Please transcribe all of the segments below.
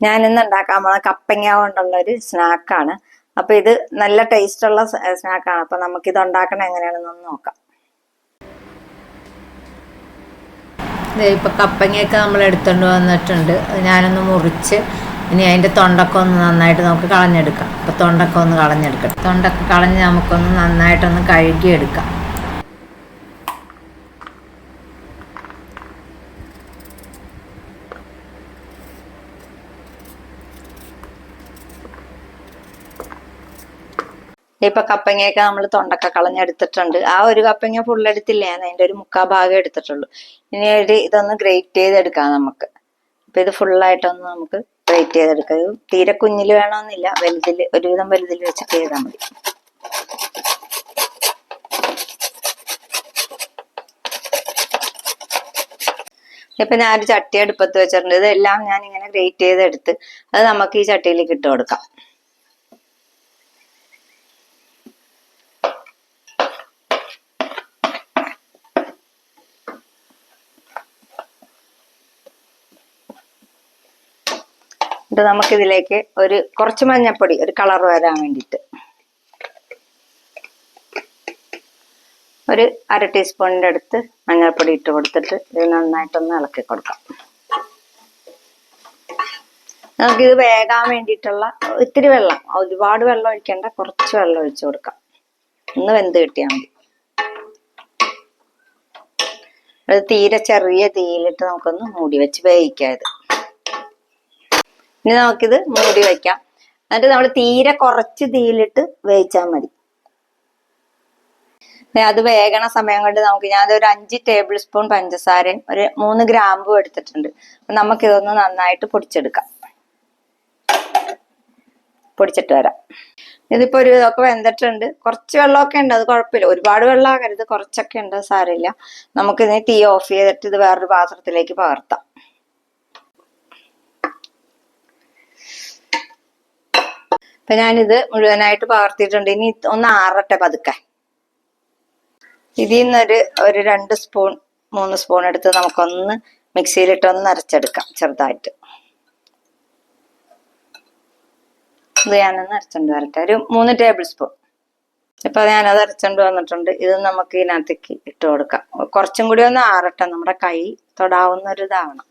ഞാനിന്ന് ഉണ്ടാക്കാൻ പോണ കപ്പങ്ങ കൊണ്ടുള്ള ഒരു സ്നാക്കാണ് അപ്പൊ ഇത് നല്ല ടേസ്റ്റ് ഉള്ള സ്നാക്കാണ് അപ്പൊ നമുക്ക് ഇത് ഉണ്ടാക്കണ എങ്ങനെയാണെന്നൊന്ന് നോക്കാം. ഇപ്പൊ കപ്പങ്ങയൊക്കെ നമ്മൾ എടുത്തുകൊണ്ട് വന്നിട്ടുണ്ട്. ഞാനൊന്ന് മുറിച്ച് ഇനി അതിന്റെ തൊണ്ടൊക്കെ ഒന്ന് നന്നായിട്ട് നമുക്ക് കളഞ്ഞെടുക്കാം. അപ്പോൾ തൊണ്ടൊക്കെ ഒന്ന് കളഞ്ഞെടുക്കാം തൊണ്ടൊക്കെ കളഞ്ഞ് നമുക്കൊന്ന് നന്നായിട്ടൊന്ന് കഴുകിയെടുക്കാം. ഇപ്പൊ കപ്പങ്ങയൊക്കെ നമ്മൾ തൊണ്ടൊക്കെ കളഞ്ഞെടുത്തിട്ടുണ്ട്. ആ ഒരു കപ്പങ്ങ ഫുൾ എടുത്തില്ല? ഞാൻ അതിന്റെ ഒരു മുക്കാ ഭാഗം എടുത്തിട്ടുള്ളൂ. ഇനി ഒരു ഇതൊന്ന് ഗ്രേറ്റ് ചെയ്തെടുക്കാം നമുക്ക്. അപ്പൊ ഇത് ഫുള്ളായിട്ടൊന്ന് നമുക്ക് ഗ്രേറ്റ് ചെയ്തെടുക്കാം. തീരെ കുഞ്ഞിൽ വേണമെന്നില്ല വലുതിൽ ഒരുവിധം വലുതിൽ വെച്ചിട്ട് ചെയ്താൽ മതി. ഇപ്പൊ ഞാനൊരു ചട്ടി അടുപ്പത്ത് വെച്ചിട്ടുണ്ട്. ഇതെല്ലാം ഞാൻ ഇങ്ങനെ ഗ്രേറ്റ് ചെയ്തെടുത്ത് അത് നമുക്ക് ഈ ചട്ടിയിലേക്ക് ഇട്ട് കൊടുക്കാം. എന്നിട്ട് നമുക്കിതിലേക്ക് ഒരു കുറച്ച് മഞ്ഞപ്പൊടി ഒരു കളർ വരാൻ വേണ്ടിയിട്ട്. ഒരു അര ടീസ്പൂണിന്റെ അടുത്ത് മഞ്ഞൾപ്പൊടി ഇട്ട് കൊടുത്തിട്ട് ഇത് നന്നായിട്ടൊന്ന് ഇളക്കി കൊടുക്കാം. നമുക്കിത് വേകാൻ വേണ്ടിയിട്ടുള്ള ഇത്തിരി വെള്ളം ഒരുപാട് വെള്ളം ഒഴിക്കേണ്ട കുറച്ച് വെള്ളം ഒഴിച്ചു കൊടുക്കാം. ഒന്ന് വെന്ത് കിട്ടിയാൽ മതി. അത് തീരെ ചെറിയ തീയിലിട്ട് നമുക്കൊന്ന് മൂടി വെച്ച് വേവിക്കാം ഇത്. ഇനി നമുക്കിത് മൂടി വെക്കാം. എന്നിട്ട് നമ്മൾ തീരെ കുറച്ച് തീയിലിട്ട് വേവിച്ചാൽ മതി. അത് വേഗണ സമയം കൊണ്ട് നമുക്ക് ഞാൻ ഒരു അഞ്ച് ടേബിൾ സ്പൂൺ പഞ്ചസാരയും ഒരു മൂന്ന് ഗ്രാമ്പും എടുത്തിട്ടുണ്ട്. അപ്പൊ നമുക്കിതൊന്ന് നന്നായിട്ട് പൊടിച്ചെടുക്കാം. പൊടിച്ചിട്ട് വരാം. ഇതിപ്പോ ഒരു ഇതൊക്കെ വെന്തിട്ടുണ്ട്. കുറച്ച് വെള്ളമൊക്കെ ഉണ്ട് അത് കുഴപ്പമില്ല. ഒരുപാട് വെള്ളം ആകരുത് കുറച്ചൊക്കെ ഉണ്ട് സാരമില്ല. നമുക്കിതിനെ തീ ഓഫ് ചെയ്തിട്ട് ഇത് വേറൊരു പാത്രത്തിലേക്ക് പകർത്താം. അപ്പൊ ഞാനിത് മുഴുവനായിട്ട് പകർത്തിയിട്ടുണ്ട്. ഇനി ഒന്ന് ആറട്ടെ പതുക്കെ. ഇതിൽ നിന്നൊരു ഒരു രണ്ട് സ്പൂൺ മൂന്ന് സ്പൂൺ എടുത്ത് നമുക്കൊന്ന് മിക്സിയിലിട്ടൊന്ന് അരച്ചെടുക്കാം ചെറുതായിട്ട്. ഇത് ഞാനൊന്ന് അരച്ചോണ്ട് വരട്ടെ. ഒരു മൂന്ന് ടേബിൾ സ്പൂൺ. ഇപ്പൊ ഞാനത് അരച്ചോണ്ട് വന്നിട്ടുണ്ട്. ഇത് നമുക്ക് ഇതിനകത്തേക്ക് ഇട്ട് കൊടുക്കാം. കുറച്ചും കൂടി ഒന്ന് ആറട്ടെ. നമ്മുടെ കൈ തൊടാവുന്ന ഒരു ഇതാവണം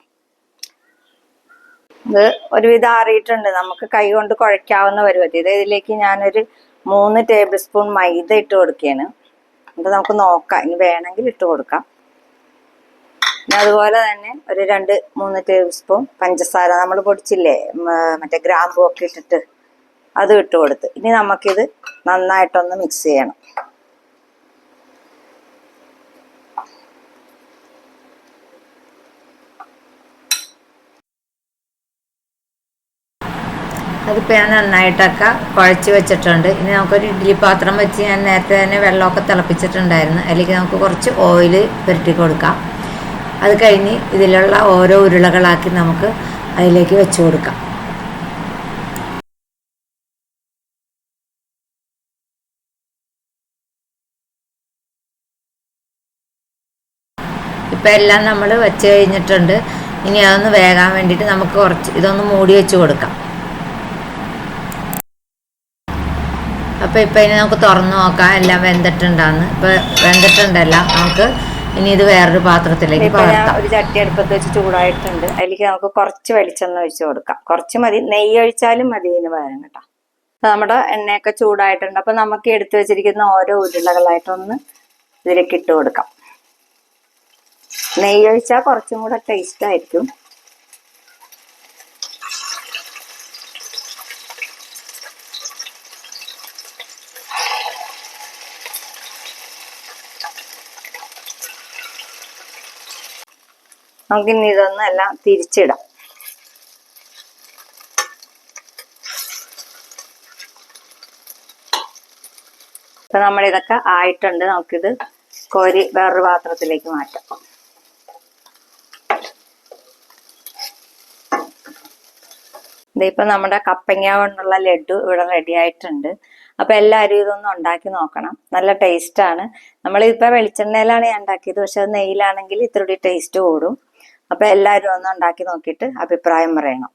ഇത് ഒരുവിധം ആറിയിട്ടുണ്ട്. നമുക്ക് കൈ കൊണ്ട് കുഴയ്ക്കാവുന്ന പരുവത്തി ഇത് ഇതിലേക്ക് ഞാനൊരു മൂന്ന് ടേബിൾ സ്പൂൺ മൈദ ഇട്ട് കൊടുക്കുകയാണ്. എന്നിട്ട് നമുക്ക് നോക്കാം. ഇനി വേണമെങ്കിൽ ഇട്ട് കൊടുക്കാം. പിന്നെ അതുപോലെ തന്നെ ഒരു രണ്ട് മൂന്ന് ടേബിൾ സ്പൂൺ പഞ്ചസാര. നമ്മൾ പൊടിച്ചില്ലേ? മറ്റേ ഗ്രാമ്പൊക്കെ ഇട്ടിട്ട് അത് ഇട്ട് കൊടുത്ത്. ഇനി നമുക്കിത് നന്നായിട്ടൊന്ന് മിക്സ് ചെയ്യണം. അതിപ്പോൾ ഞാൻ നന്നായിട്ടൊക്കെ കുഴച്ച് വെച്ചിട്ടുണ്ട്. ഇനി നമുക്കൊരു ഇഡ്ഡലി പാത്രം വെച്ച് ഞാൻ നേരത്തെ തന്നെ വെള്ളമൊക്കെ തിളപ്പിച്ചിട്ടുണ്ടായിരുന്നു. അതിലേക്ക് നമുക്ക് കുറച്ച് ഓയിൽ പുരട്ടി കൊടുക്കാം. അത് കഴിഞ്ഞ് ഇതിലുള്ള ഓരോ ഉരുളകളാക്കി നമുക്ക് അതിലേക്ക് വെച്ച് കൊടുക്കാം. ഇപ്പം എല്ലാം നമ്മൾ വെച്ച് കഴിഞ്ഞിട്ടുണ്ട്. ഇനി അതൊന്ന് വേകാൻ വേണ്ടിയിട്ട് നമുക്ക് കുറച്ച് ഇതൊന്ന് മൂടി വെച്ച് കൊടുക്കാം. അപ്പോൾ ഇപ്പം ഇനി നമുക്ക് തുറന്ന് നോക്കാം എല്ലാം വെന്തിട്ടുണ്ടാന്ന്. ഇപ്പോൾ വെന്തിട്ടുണ്ടല്ല നമുക്ക് ഇനി ഇത് വേറൊരു പാത്രത്തിലേക്ക് ഇപ്പൊ ഒരു ചട്ടി അടുപ്പത്ത് വെച്ച് ചൂടായിട്ടുണ്ട്. അതിലേക്ക് നമുക്ക് കുറച്ച് വെളിച്ചെണ്ണ ഒഴിച്ചു കൊടുക്കാം. കുറച്ച് മതി നെയ്യ് ഒഴിച്ചാലും മതി ഇതിന് പകരം കേട്ടോ. അപ്പൊ നമ്മുടെ എണ്ണയൊക്കെ ചൂടായിട്ടുണ്ട്. അപ്പം നമുക്ക് എടുത്തു വെച്ചിരിക്കുന്ന ഓരോ ഉരുളകളായിട്ടൊന്ന് ഇതിലേക്ക് ഇട്ട് കൊടുക്കാം. നെയ്യ് ഒഴിച്ചാൽ കുറച്ചും കൂടെ ടേസ്റ്റ് ആയിരിക്കും. നമുക്കിനി ഇതൊന്നും എല്ലാം തിരിച്ചിടാം. ഇപ്പൊ നമ്മൾ ഇതൊക്കെ ആയിട്ടുണ്ട്. നമുക്കിത് കോരി വേറൊരു പാത്രത്തിലേക്ക് മാറ്റാം. ഇതിപ്പോ നമ്മുടെ കപ്പങ്ങ കൊണ്ടുള്ള ലഡു ഇവിടെ റെഡി ആയിട്ടുണ്ട്. അപ്പൊ എല്ലാവരും ഇതൊന്ന് ഉണ്ടാക്കി നോക്കണം. നല്ല ടേസ്റ്റ് ആണ്. നമ്മളിപ്പോ വെളിച്ചെണ്ണയിലാണ് ഞാൻ ഉണ്ടാക്കിയത്. പക്ഷെ അത് നെയ്യിലാണെങ്കിൽ ഇത്തിരി ടേസ്റ്റ് കൂടും. അപ്പൊ എല്ലാവരും ഒന്ന് ഉണ്ടാക്കി നോക്കിയിട്ട് അഭിപ്രായം പറയണം.